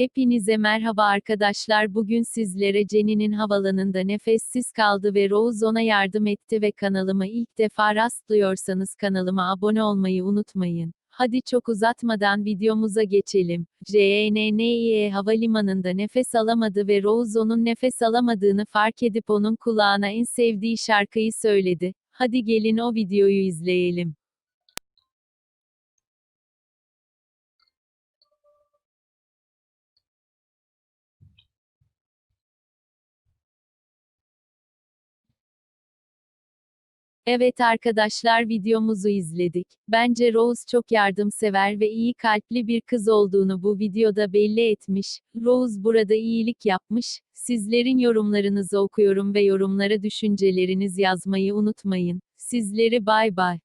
Hepinize merhaba arkadaşlar bugün sizlere Jenny'nin havalanında nefessiz kaldı ve Rose ona yardım etti ve kanalıma ilk defa rastlıyorsanız kanalıma abone olmayı unutmayın. Hadi çok uzatmadan videomuza geçelim. JNNİE havalimanında nefes alamadı ve Rose onun nefes alamadığını fark edip onun kulağına en sevdiği şarkıyı söyledi. Hadi gelin o videoyu izleyelim. Evet arkadaşlar videomuzu izledik. Bence Rose çok yardımsever ve iyi kalpli bir kız olduğunu bu videoda belli etmiş. Rose burada iyilik yapmış. Sizlerin yorumlarınızı okuyorum ve yorumlara düşünceleriniz yazmayı unutmayın. Sizleri bay bay.